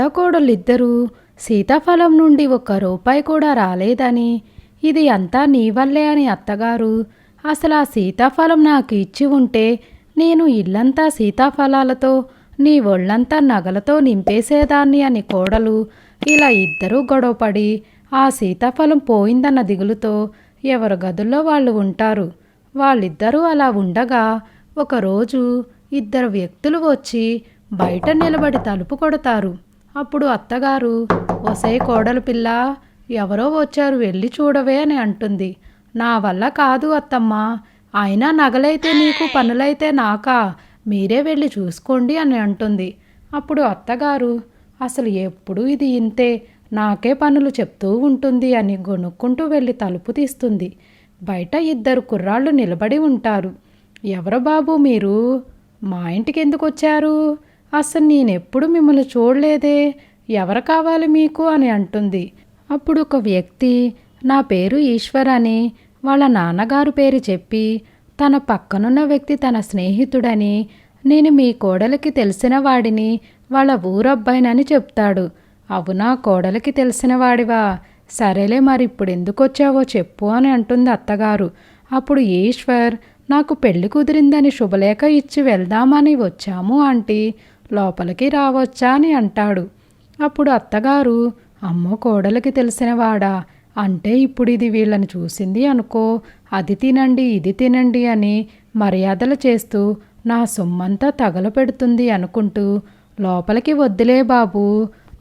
అత్తాకోడలిద్దరూ సీతాఫలం నుండి ఒక్క రూపాయి కూడా రాలేదని ఇది అంతా నీ వల్లే అని అత్తగారు. అసలు ఆ సీతాఫలం నాకు ఇచ్చి ఉంటే నేను ఇల్లంతా సీతాఫలాలతో నీ ఒళ్ళంతా నగలతో నింపేసేదాన్ని అని కోడలు ఇలా ఇద్దరూ గొడవపడి ఆ సీతాఫలం పోయిందన్న దిగులుతో ఎవరి గదుల్లో వాళ్ళు ఉంటారు. వాళ్ళిద్దరూ అలా ఉండగా ఒకరోజు ఇద్దరు వ్యక్తులు వచ్చి బయట నిలబడి తలుపు కొడతారు. అప్పుడు అత్తగారు ఒసై కోడలు పిల్ల ఎవరో వచ్చారు వెళ్ళి చూడవే అని అంటుంది. నా వల్ల కాదు అత్తమ్మ అయినా నగలైతే నీకు పనులైతే నాకా మీరే వెళ్ళి చూసుకోండి అని అంటుంది. అప్పుడు అత్తగారు అసలు ఎప్పుడు ఇది ఇంతే నాకే పనులు చెప్తూ ఉంటుంది అని గొనుక్కుంటూ వెళ్ళి తలుపు తీస్తుంది. బయట ఇద్దరు కుర్రాళ్ళు నిలబడి ఉంటారు. ఎవరు బాబు మీరు? మా ఇంటికి ఎందుకు వచ్చారు? అసలు నేనెప్పుడు మిమ్మల్ని చూడలేదే? ఎవరు కావాలి మీకు? అని అంటుంది. అప్పుడు ఒక వ్యక్తి నా పేరు ఈశ్వర్ అని వాళ్ళ నాన్నగారు పేరు చెప్పి తన పక్కనున్న వ్యక్తి తన స్నేహితుడని నేను మీ కోడలికి తెలిసిన వాడిని వాళ్ళ ఊరబ్బాయినని చెప్తాడు. అవునా కోడలికి తెలిసిన వాడివా? సరేలే మరి ఇప్పుడు ఎందుకు వచ్చావో చెప్పు అని అంటుంది అత్తగారు. అప్పుడు ఈశ్వర్ నాకు పెళ్ళి కుదిరిందని శుభలేఖ ఇచ్చి వెళ్దామని వచ్చాము ఆంటీ. లోపలికి రావచ్చా అని అంటాడు. అప్పుడు అత్తగారు అమ్మో కోడలికి తెలిసినవాడా అంటే ఇప్పుడు ఇది వీళ్ళని చూసింది అనుకో అది తినండి ఇది తినండి అని మర్యాదలు చేస్తూ నా సొమ్మంతా తగలపెడుతుంది అనుకుంటూ లోపలికి వద్దులే బాబు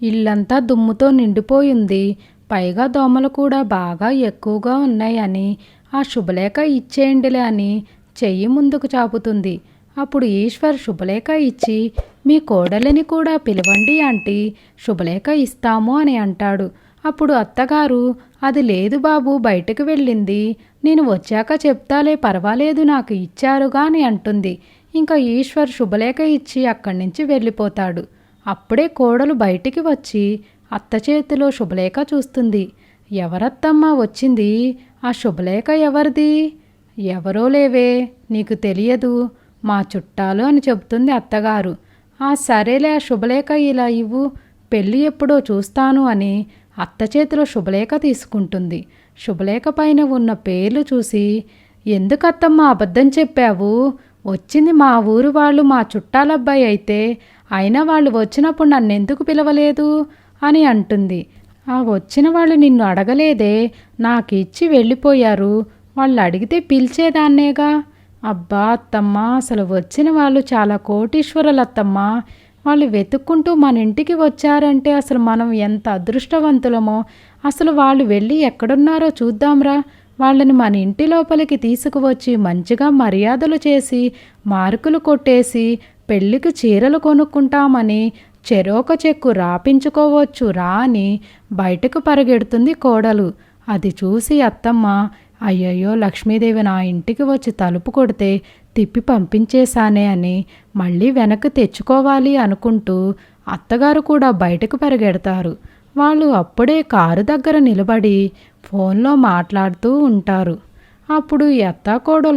ఇల్లంతా దుమ్ముతో నిండిపోయింది పైగా దోమలు కూడా బాగా ఎక్కువగా ఉన్నాయని ఆ శుభలేఖ ఇచ్చేయండిలే అని చెయ్యి ముందుకు చాపుతుంది. అప్పుడు ఈశ్వర్ శుభలేఖ ఇచ్చి మీ కోడలిని కూడా పిలవండి ఆంటీ శుభలేఖ ఇస్తాము అని అంటాడు. అప్పుడు అత్తగారు అది లేదు బాబు బయటకు వెళ్ళింది. నేను వచ్చాక చెప్తాలే పర్వాలేదు నాకు ఇచ్చారుగా అని అంటుంది. ఇంకా ఈశ్వర్ శుభలేఖ ఇచ్చి అక్కడి నుంచి వెళ్ళిపోతాడు. అప్పుడే కోడలు బయటికి వచ్చి అత్త చేతిలో శుభలేఖ చూస్తుంది. ఎవరత్తమ్మ వచ్చింది? ఆ శుభలేఖ ఎవరిది? ఎవరో లేవే నీకు తెలియదు. మా చుట్టాలు అని చెబుతుంది అత్తగారు. ఆ సరేలే ఆ శుభలేఖ ఇలా ఇవ్వు. పెళ్ళి ఎప్పుడో చూస్తాను అని అత్త చేతిలో శుభలేఖ తీసుకుంటుంది. శుభలేఖ పైన ఉన్న పేర్లు చూసి ఎందుకత్తమ్మ అబద్ధం చెప్పావు? వచ్చింది మా ఊరు వాళ్ళు మా చుట్టాలబ్బాయి అయితే అయినా వాళ్ళు వచ్చినప్పుడు నన్ను ఎందుకు పిలవలేదు? అని అంటుంది. ఆ వచ్చిన వాళ్ళు నిన్ను అడగలేదే నాకు ఇచ్చి వెళ్ళిపోయారు. వాళ్ళు అడిగితే పిలిచేదాన్నేగా? అబ్బా అత్తమ్మ అసలు వచ్చిన వాళ్ళు చాలా కోటీశ్వరులు అత్తమ్మ వాళ్ళు వెతుక్కుంటూ మన ఇంటికి వచ్చారంటే అసలు మనం ఎంత అదృష్టవంతులమో. అసలు వాళ్ళు వెళ్ళి ఎక్కడున్నారో చూద్దాంరా. వాళ్ళని మన ఇంటి లోపలికి తీసుకువచ్చి మంచిగా మర్యాదలు చేసి మార్కులు కొట్టేసి పెళ్ళికి చీరలు కొనుక్కుంటామని చెరోక చెక్కు రాపించుకోవచ్చు రా అని బయటకు పరిగెడుతుంది కోడలు. అది చూసి అత్తమ్మ అయ్యయ్యో లక్ష్మీదేవి నా ఇంటికి వచ్చి తలుపు కొడితే తిప్పి పంపించేశానే అని మళ్ళీ వెనక్కి తెచ్చుకోవాలి అనుకుంటూ అత్తగారు కూడా బయటకు పరిగెడతారు. వాళ్ళు అప్పుడే కారు దగ్గర నిలబడి ఫోన్లో మాట్లాడుతూ ఉంటారు. అప్పుడు ఈ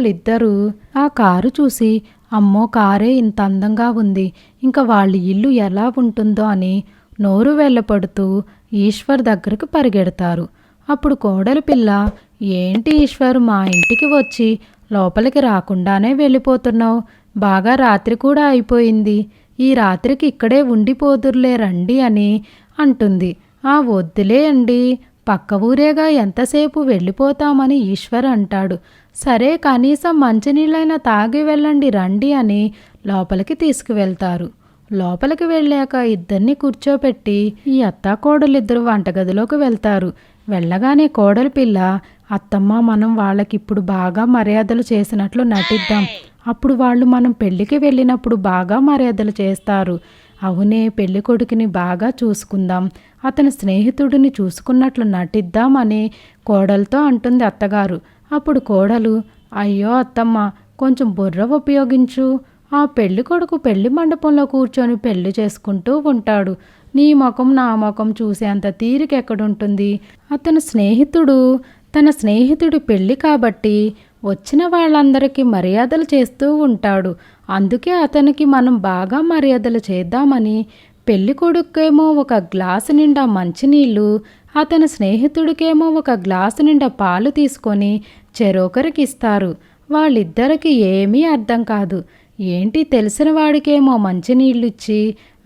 ఇద్దరూ ఆ కారు చూసి అమ్మో కారే ఇంత అందంగా ఉంది. ఇంకా వాళ్ళ ఇల్లు ఎలా ఉంటుందో అని నోరు వెళ్ళపడుతూ ఈశ్వర్ దగ్గరకు పరిగెడతారు. అప్పుడు కోడలి పిల్ల ఏంటి ఈశ్వర్ మా ఇంటికి వచ్చి లోపలికి రాకుండానే వెళ్ళిపోతున్నావు. బాగా రాత్రి కూడా అయిపోయింది. ఈ రాత్రికి ఇక్కడే ఉండిపోదురులే రండి అని అంటుంది. ఆ వద్దులే అండి. పక్క ఊరేగా ఎంతసేపు వెళ్ళిపోతామని ఈశ్వర్ అంటాడు. సరే కనీసం మంచినీళ్ళైనా తాగి వెళ్ళండి రండి అని లోపలికి తీసుకువెళ్తారు. లోపలికి వెళ్ళాక ఇద్దరిని కూర్చోపెట్టి ఈ అత్తాకోడలిద్దరు వంటగదిలోకి వెళ్తారు. వెళ్ళగానే కోడలి పిల్ల అత్తమ్మ మనం వాళ్ళకిప్పుడు బాగా మర్యాదలు చేసినట్లు నటిద్దాం. అప్పుడు వాళ్ళు మనం పెళ్ళికి వెళ్ళినప్పుడు బాగా మర్యాదలు చేస్తారు. అవునే పెళ్ళి కొడుకుని బాగా చూసుకుందాం. అతని స్నేహితుడిని చూసుకున్నట్లు నటిద్దామని కోడలతో అంటుంది అత్తగారు. అప్పుడు కోడలు అయ్యో అత్తమ్మ కొంచెం బుర్ర ఉపయోగించు. ఆ పెళ్ళి కొడుకు పెళ్ళి మండపంలో కూర్చొని పెళ్ళి చేసుకుంటూ ఉంటాడు. నీ ముఖం నా ముఖం చూసేంత తీరిక ఎక్కడుంటుంది అతని స్నేహితుడు. తన స్నేహితుడి పెళ్ళి కాబట్టి వచ్చిన వాళ్ళందరికీ మర్యాదలు చేస్తూ ఉంటాడు. అందుకే అతనికి మనం బాగా మర్యాదలు చేద్దామని. పెళ్ళి కొడుక్కేమో ఒక గ్లాసు నిండా మంచినీళ్ళు అతని స్నేహితుడికేమో ఒక గ్లాసు నిండా పాలు తీసుకొని చెరొకరికి ఇస్తారు వాళ్ళిద్దరికి ఏమీ అర్థం కాదు. ఏంటి తెలిసిన వాడికేమో మంచినీళ్ళు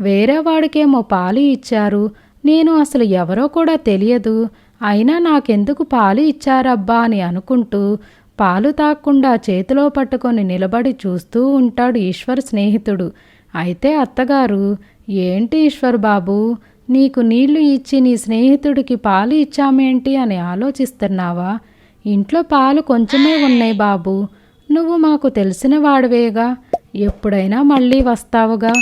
వేరే వాడికేమో పాలు ఇచ్చారు. నేను అసలు ఎవరో కూడా తెలియదు. అయినా నాకెందుకు పాలు ఇచ్చారబ్బా అని అనుకుంటూ పాలు తాక్కుండా చేతిలో పట్టుకొని నిలబడి చూస్తూ ఉంటాడు ఈశ్వర్ స్నేహితుడు. అయితే అత్తగారు ఏంటి ఈశ్వర్ బాబు నీకు నీళ్ళు ఇచ్చి నీ స్నేహితుడికి పాలు ఇచ్చామేంటి అని ఆలోచిస్తున్నావా? ఇంట్లో పాలు కొంచెమే ఉన్నాయి బాబు. నువ్వు మాకు తెలిసిన వాడివేగా. ఎప్పుడైనా మళ్ళీ వస్తావుగా.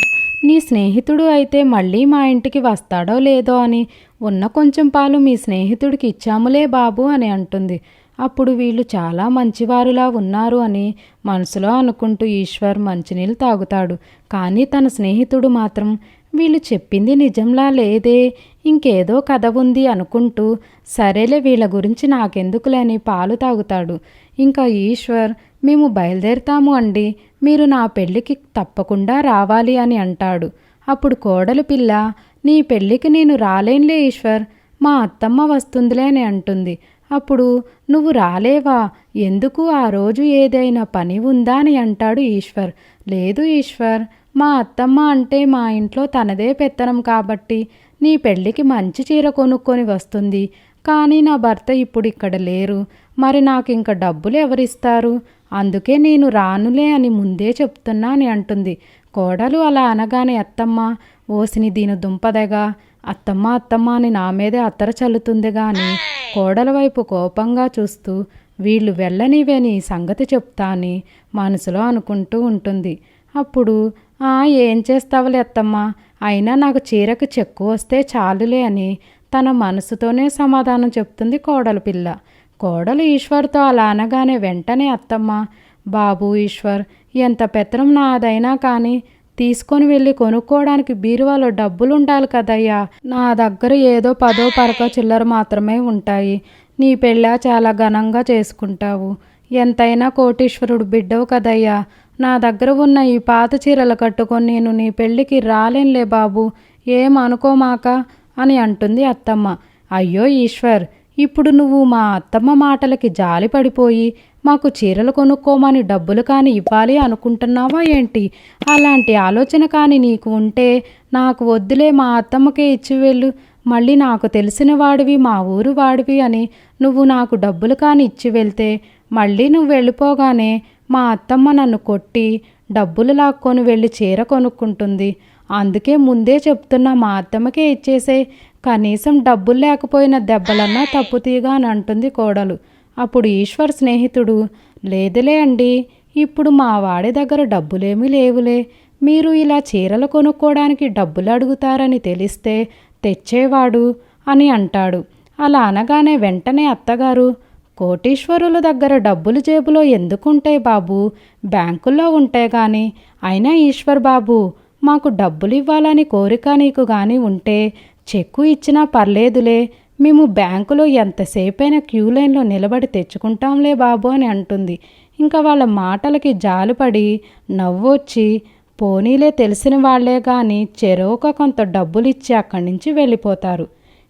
నీ స్నేహితుడు అయితే మళ్ళీ మా ఇంటికి వస్తాడో లేదో అని. ఉన్న కొంచెం పాలు మీ స్నేహితుడికి ఇచ్చాములే బాబు అని అంటుంది. అప్పుడు వీళ్ళు చాలా మంచివారులా ఉన్నారు అని మనసులో అనుకుంటూ ఈశ్వర్ మంచినీళ్ళు తాగుతాడు. కానీ తన స్నేహితుడు మాత్రం వీళ్ళు చెప్పింది నిజంలా లేదే ఇంకేదో కథ ఉంది అనుకుంటూ సరేలే వీళ్ళ గురించి నాకెందుకులేని పాలు తాగుతాడు. ఇంకా ఈశ్వర్ మేము బయలుదేరుతాము అండి. మీరు నా పెళ్ళికి తప్పకుండా రావాలి అని అంటాడు. అప్పుడు కోడలు పిల్ల నీ పెళ్ళికి నేను రాలేనులే ఈశ్వర్. మా అత్తమ్మ వస్తుందిలే అని అంటుంది. అప్పుడు నువ్వు రాలేవా? ఎందుకు ఆ రోజు ఏదైనా పని ఉందా? అని అంటాడు ఈశ్వర్. లేదు ఈశ్వర్. మా అత్తమ్మ అంటే మా ఇంట్లో తనదే పెత్తనం కాబట్టి నీ పెళ్ళికి మంచి చీర కొనుక్కొని వస్తుంది. కానీ నా భర్త ఇప్పుడు ఇక్కడ లేరు. మరి నాకు ఇంకా డబ్బులు ఎవరిస్తారు? అందుకే నేను రానులే అని ముందే చెప్తున్నా అని అంటుంది. కోడలు అలా అనగానే అత్తమ్మ ఓసిని దీని దుంపదగా అత్తమ్మ అత్తమ్మ అని నా మీదే అత్తర చల్లుతుంది గాని కోడల వైపు కోపంగా చూస్తూ వీళ్ళు వెళ్ళనివని సంగతి చెప్తా అని మనసులో అనుకుంటూ ఉంటుంది. అప్పుడు "ఆ, ఏం చేస్తావులే అత్తమ్మ? అయినా నాకు చీరకు చెక్కు వస్తే చాలులే అని తన మనసుతోనే సమాధానం చెప్తుంది కోడలు పిల్ల. కోడలు ఈశ్వర్తో అలా అనగానే వెంటనే అత్తమ్మ బాబు ఈశ్వర్ ఎంత పెత్తనం నాదైనా కానీ తీసుకొని వెళ్ళి కొనుక్కోవడానికి బీరువాలో డబ్బులు ఉండాలి కదయ్యా. నా దగ్గర ఏదో పదో పరకో చిల్లర మాత్రమే ఉంటాయి. నీ పెళ్ళ చాలా ఘనంగా చేసుకుంటావు. ఎంతైనా కోటీశ్వరుడు బిడ్డవు కదయ్యా. నా దగ్గర ఉన్న ఈ పాత చీరలు కట్టుకొని నేను నీ పెళ్ళికి రాలేనులే బాబు. ఏం అనుకోమాక అని అంటుంది అత్తమ్మ. అయ్యో ఈశ్వర్ ఇప్పుడు నువ్వు మా అత్తమ్మ మాటలకి జాలి పడిపోయి మాకు చీరలు కొనుక్కోమని డబ్బులు కాని ఇవ్వాలి అనుకుంటున్నావా ఏంటి? అలాంటి ఆలోచన కానీ నీకు ఉంటే నాకు వద్దులే మా అత్తమ్మకే ఇచ్చి వెళ్ళు. మళ్ళీ నాకు తెలిసిన వాడివి మా ఊరు వాడివి అని నువ్వు నాకు డబ్బులు కాని ఇచ్చి వెళ్తే మళ్ళీ నువ్వు వెళ్ళిపోగానే మా అత్తమ్మ నన్ను కొట్టి డబ్బులు లాక్కొని వెళ్ళి చీర కొనుక్కుంటుంది. అందుకే ముందే చెప్తున్నా మా అత్తమ్మకే ఇచ్చేసే కనీసం డబ్బులు లేకపోయిన దెబ్బలన్నా తప్పుతీగా అని అంటుంది కోడలు. అప్పుడు ఈశ్వర్ స్నేహితుడు లేదులే అండి ఇప్పుడు మా వాడి దగ్గర డబ్బులేమీ లేవులే. మీరు ఇలా చీరలు కొనుక్కోవడానికి డబ్బులు అడుగుతారని తెలిస్తే తెచ్చేవాడు అని అంటాడు. అలా అనగానే వెంటనే అత్తగారు కోటీశ్వరుల దగ్గర డబ్బులు జేబులో ఎందుకుంటాయి బాబు? బ్యాంకుల్లో ఉంటే గాని అయినా ఈశ్వర్ బాబు మాకు డబ్బులు ఇవ్వాలని కోరిక నీకు గాని ఉంటే చెక్కు ఇచ్చినా పర్లేదులే. మేము బ్యాంకులో ఎంతసేపైనా క్యూ లైన్లో నిలబడి తెచ్చుకుంటాంలే బాబు అని అంటుంది. ఇంకా వాళ్ళ మాటలకి జాలుపడి నవ్వొచ్చి పోనీలే తెలిసిన వాళ్ళే కానీ చెరోక కొంత డబ్బులిచ్చి అక్కడి నుంచి వెళ్ళిపోతారు.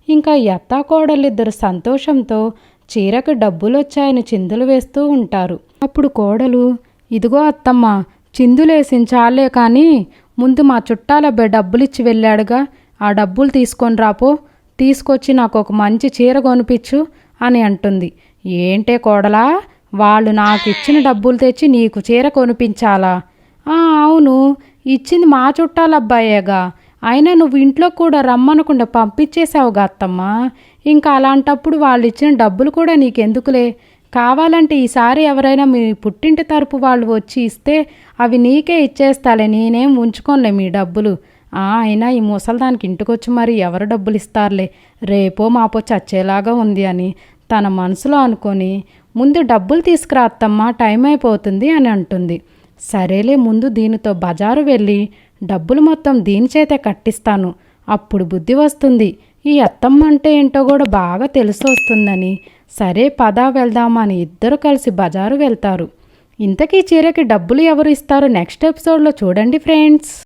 ఇంకా ఎత్తా కోడలిద్దరు సంతోషంతో చీరకు డబ్బులొచ్చాయని చిందులు వేస్తూ ఉంటారు. అప్పుడు కోడలు ఇదిగో అత్తమ్మ చిందులేసించాలే కానీ ముందు మా చుట్టాల డబ్బులు డబ్బులిచ్చి వెళ్ళాడుగా. ఆ డబ్బులు తీసుకొని రాపో తీసుకొచ్చి నాకు ఒక మంచి చీర కొనిపించు అని అంటుంది. ఏంటే కోడలా? వాళ్ళు నాకు ఇచ్చిన డబ్బులు తెచ్చి నీకు చీర కొనిపించాలా? "ఆ, అవును. ఇచ్చింది మా చుట్టాల అబ్బాయేగా అయినా నువ్వు ఇంట్లో కూడా రమ్మనకుండా పంపించేశావుగా అత్తమ్మ. ఇంకా అలాంటప్పుడు వాళ్ళు ఇచ్చిన డబ్బులు కూడా నీకెందుకులే? కావాలంటే ఈసారి ఎవరైనా మీ పుట్టింటి తరపు వాళ్ళు వచ్చి ఇస్తే అవి నీకే ఇచ్చేస్తాలే నేనేం ఉంచుకోనులే మీ డబ్బులు. అయినా ఈ ముసల్దానికి ఇంటికొచ్చి మరి ఎవరు డబ్బులు ఇస్తారులే? రేపో మాపో చచ్చేలాగా ఉంది అని తన మనసులో అనుకొని ముందు డబ్బులు తీసుకురా అత్తమ్మా టైం అయిపోతుంది అని అంటుంది. సరేలే ముందు దీనితో బజారు వెళ్ళి డబ్బులు మొత్తం దీని చేతే కట్టిస్తాను. అప్పుడు బుద్ధి వస్తుంది. ఈ అత్తమ్మ అంటే ఏంటో కూడా బాగా తెలిసి వస్తుందని సరే పదా వెళ్దామని ఇద్దరు కలిసి బజారు వెళ్తారు. ఇంతకీ చీరకి డబ్బులు ఎవరు ఇస్తారో నెక్స్ట్ ఎపిసోడ్లో చూడండి ఫ్రెండ్స్.